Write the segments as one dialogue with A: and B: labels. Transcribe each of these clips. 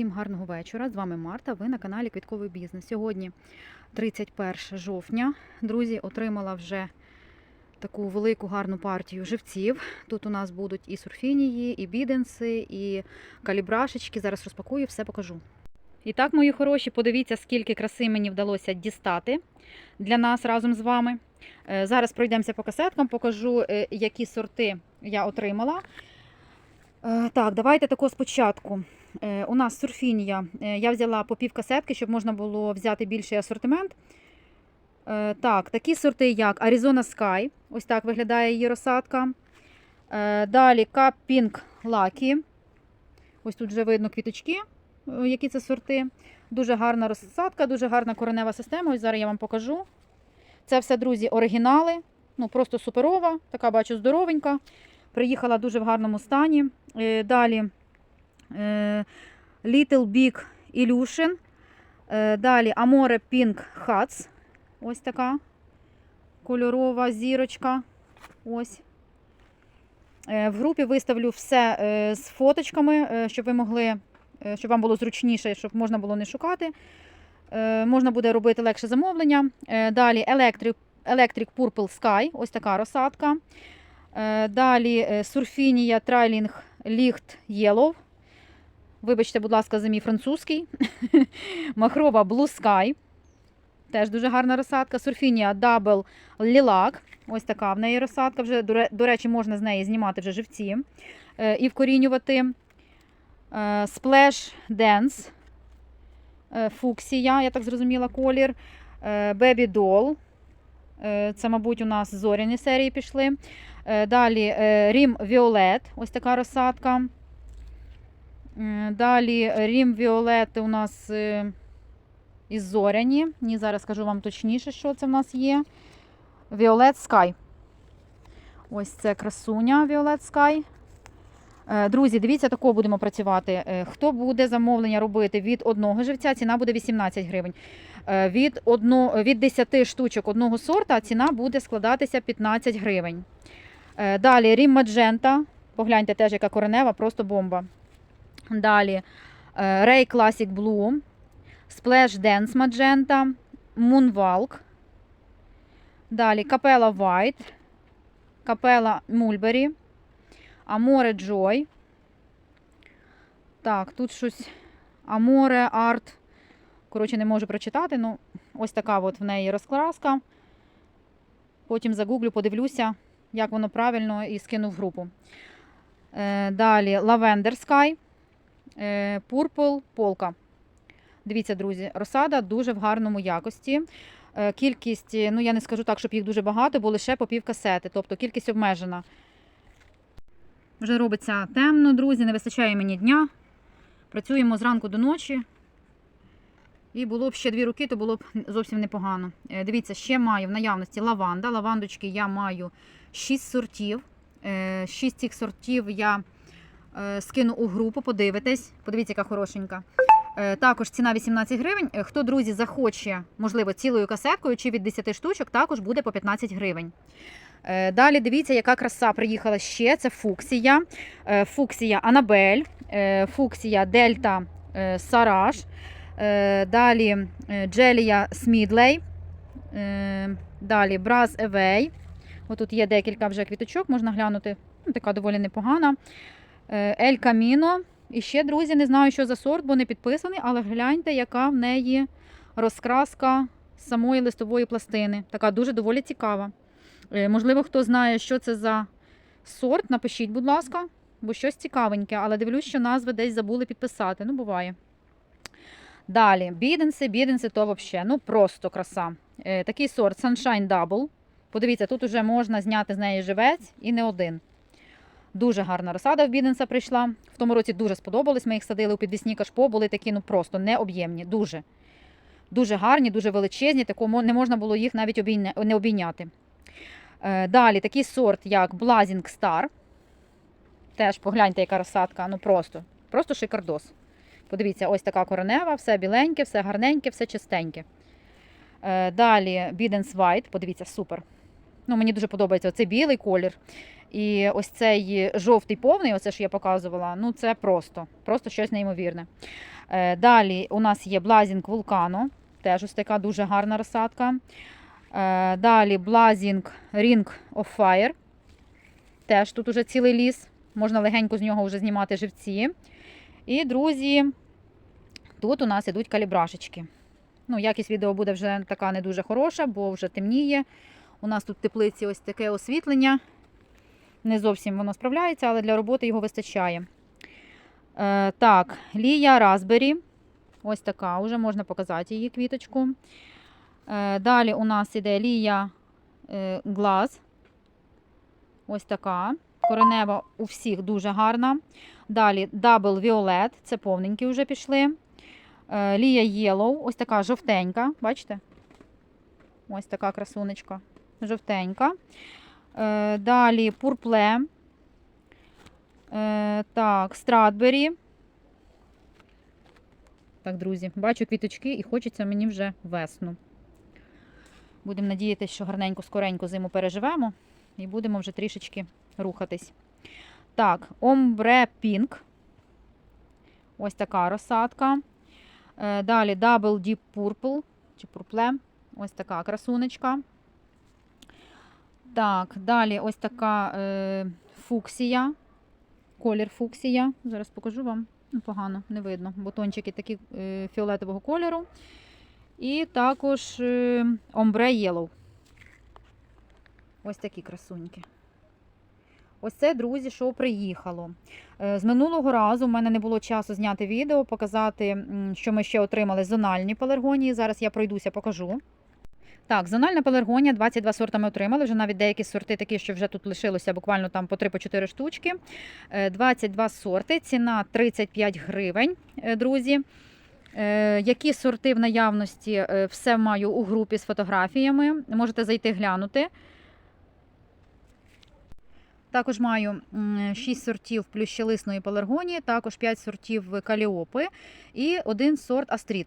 A: Всім гарного вечора. З вами Марта. Ви на каналі Квітковий бізнес. Сьогодні 31 жовтня. Друзі, отримала вже таку велику гарну партію живців. Тут у нас будуть і сурфінії, і біденси, і калібрашечки. Зараз розпакую, все покажу. І так, мої хороші, подивіться, скільки краси мені вдалося дістати для нас разом з вами. Е, Зараз пройдемося по касеткам, покажу, е, які сорти я отримала. Е, Так, давайте тако спочатку. Е, У нас сурфінія. Е, Я взяла по пів касетки, щоб можна було взяти більший асортимент. Е, Так, такі сорти, як Arizona Sky. Ось так виглядає її розсадка. Далі Cup Pink Lucky. Ось тут вже видно квіточки, які це сорти. Дуже гарна розсадка, дуже гарна коренева система. Ось зараз я вам покажу. Це все, друзі, оригінали. Ну, просто суперова, така бачу здоровенька. Приїхала дуже в гарному стані. Далі Little Big Illusion. Е, Далі Amore Pink Hats. Ось така кольорова зірочка. Ось. Е, В групі виставлю все е, з фоточками, е, щоб ви могли, е, щоб вам було зручніше, щоб можна було не шукати. Е, Можна буде робити легше замовлення. Е, Далі Electric, Electric Purple Sky. Ось така розсадка. Е, Далі е, Сурфінія Трайлінг Licht Yellow. Вибачте, будь ласка, за мій французький. Махрова Blue Sky. Теж дуже гарна розсадка. Сурфінія Double Lilac. Ось така в неї розсадка. Вже, до речі, можна з неї знімати вже живці е, і вкорінювати. Е, Splash Dance. Е, Фуксія, я так зрозуміла, колір. Baby Doll. Це, мабуть, у нас зоряні серії пішли. Далі Рім Violet, ось така розсадка. М, Далі Рім Violet у нас е, із зоряні. Ні, зараз скажу вам точніше, що це в нас є. Violet Sky. Ось це красуня Violet Sky. Е, Друзі, дивіться, такого будемо працювати. Е, Хто буде замовлення робити від одного живця, ціна буде 18 гривень. Е, Від, одно, від 10 штучок одного сорта ціна буде складатися 15 гривень. Е, Далі Рім Маджента. Погляньте теж, яка коренева, просто бомба. Далі е, Ray Classic Blue, Splash Dance Magenta, Moonwalk. Далі Capella White, Capella Mulberry, Amore Joy. Так, тут щось Amore Art. Коротше, не можу прочитати. Ну, ось така от в неї розкраска. Потім загуглю, подивлюся, як воно правильно і скину в групу. Е, далі Lavender Sky, Purple Polka. Дивіться, друзі, розсада дуже в гарному якості. Е, Кількість, е, ну я не скажу так, щоб їх дуже багато, бо лише по пів касети, тобто кількість обмежена. Вже робиться темно, друзі, не вистачає мені дня. Працюємо зранку до ночі. І було б ще дві руки, то було б зовсім непогано. Е, Дивіться, ще маю в наявності лаванда. Лавандочки я маю 6 сортів. Е, Шість цих сортів я е, скину у групу, подивитесь. Подивіться, яка хорошенька. Е, Також ціна 18 гривень. Е, Хто, друзі, захоче, можливо, цілою касеткою чи від 10 штучок, також буде по 15 гривень. Е, Далі дивіться, яка краса приїхала ще. Це фуксія. Е, Фуксія Анабель, е, фуксія Дельта е, Сараж. Е, Далі е, Джелія Смідлей. Е, Далі Браз Евей. Отут є декілька вже квіточок, можна глянути. Ну, така доволі непогана. Е, Ель Каміно. І ще, друзі, не знаю, що за сорт, бо не підписаний, але гляньте, яка в неї розкраска самої листової пластини. Така дуже доволі цікава. Е, Можливо, хто знає, що це за сорт, напишіть, будь ласка, бо щось цікавеньке, але дивлюсь, що назви десь забули підписати. Ну, буває. Далі, біденси, біденси, то взагалі, ну просто краса. Е, такий сорт Sunshine Double. Подивіться, тут вже можна зняти з неї живець і не один. Дуже гарна розсада в біденса прийшла. В тому році дуже сподобались. Ми їх садили у підвісні кашпо, були такі ну просто необ'ємні. Дуже. Дуже гарні, дуже величезні, такому не можна було їх навіть обійня- не обійняти. Е, Далі такий сорт, як Blazing Star. Теж погляньте, яка розсадка. Ну просто, просто шикардос. Подивіться, ось така коренева, все біленьке, все гарненьке, все чистеньке. Е, Далі Bidens White, подивіться, супер. Ну, мені дуже подобається цей білий колір. І ось цей жовтий повний, оце що я показувала, ну це просто, просто щось неймовірне. Е, Далі у нас є блазінг вулкану, теж ось така дуже гарна розсадка. Е, Далі блазінг Ring of Fire. Теж тут уже цілий ліс. Можна легенько з нього вже знімати живці. І, друзі, тут у нас ідуть калібрашечки. Ну, якість відео буде вже така не дуже хороша, бо вже темніє. У нас тут в теплиці ось таке освітлення. Не зовсім воно справляється, але для роботи його вистачає. Е, так, Лія Разбері. Ось така, вже можна показати її квіточку. Е, далі у нас іде Лія е, Глаз. Ось така. Коренева у всіх дуже гарна. Далі Double Violet, це повненькі вже пішли. Е, Лія Yellow, ось така жовтенька, бачите? Ось така красунечка. Жовтенька. Е, Далі Purple. Е, Так, Stradberry. Так, друзі, бачу квіточки і хочеться мені вже весну. Будемо надіятися, що гарненько, скоренько зиму переживемо і будемо вже трішечки рухатись. Так, Ombre Pink. Ось така розсадка. Е, Далі Double Deep Purple. Чи Purple. Ось така красунечка. Так, далі ось така е, фуксія. Колір фуксія. Зараз покажу вам. Погано, не видно. Бутончики такі е, фіолетового кольору. І також е, Ombre Yellow. Ось такі красуньки. Ось це, друзі, що приїхало. Е, З минулого разу в мене не було часу зняти відео, показати, що ми ще отримали зональні пеларгонії. Зараз я пройдуся, покажу. Так, зональна пеларгонія, 22 сорта ми отримали. Вже навіть деякі сорти такі, що вже тут лишилося буквально там по 3-4 штучки. Е, 22 сорти, ціна 35 гривень, е, друзі. Е, Які сорти в наявності, е, все маю у групі з фотографіями. Можете зайти глянути. Також маю 6 сортів плющелисної пеларгонії, також 5 сортів каліопи і один сорт астріт.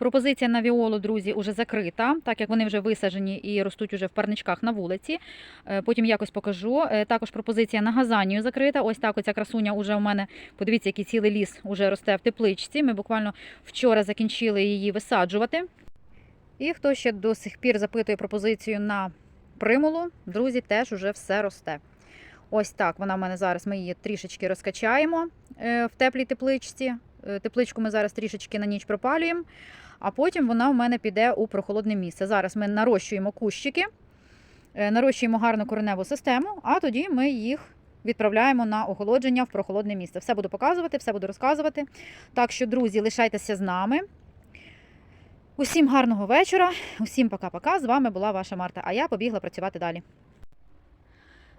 A: Пропозиція на віолу, друзі, уже закрита, так як вони вже висаджені і ростуть уже в парничках на вулиці. Е, Потім якось покажу. Е, Також пропозиція на газанію закрита. Ось так оця красуня уже у мене, подивіться, який цілий ліс уже росте в тепличці. Ми буквально вчора закінчили її висаджувати. І хто ще до сих пір запитує пропозицію на примулу, друзі, теж уже все росте. Ось так вона в мене зараз. Ми її трішечки розкачаємо е, в теплій тепличці. Е, Тепличку ми зараз трішечки на ніч пропалюємо, а потім вона в мене піде у прохолодне місце. Зараз ми нарощуємо кущики, е, нарощуємо гарну кореневу систему, а тоді ми їх відправляємо на охолодження в прохолодне місце. Все буду показувати, все буду розказувати. Так що, друзі, лишайтеся з нами. Усім гарного вечора, усім пока-пока. З вами була ваша Марта, а я побігла працювати далі.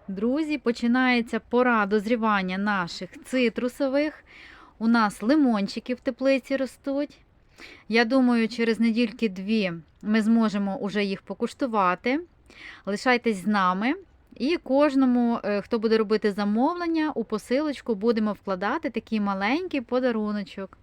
A: Друзі, починається пора дозрівання наших цитрусових. У нас лимончики в теплиці ростуть. Я думаю, через недільки-дві ми зможемо уже їх покуштувати. Лишайтесь з нами. І кожному, е, хто буде робити замовлення, у посилочку будемо вкладати такий маленький подаруночок.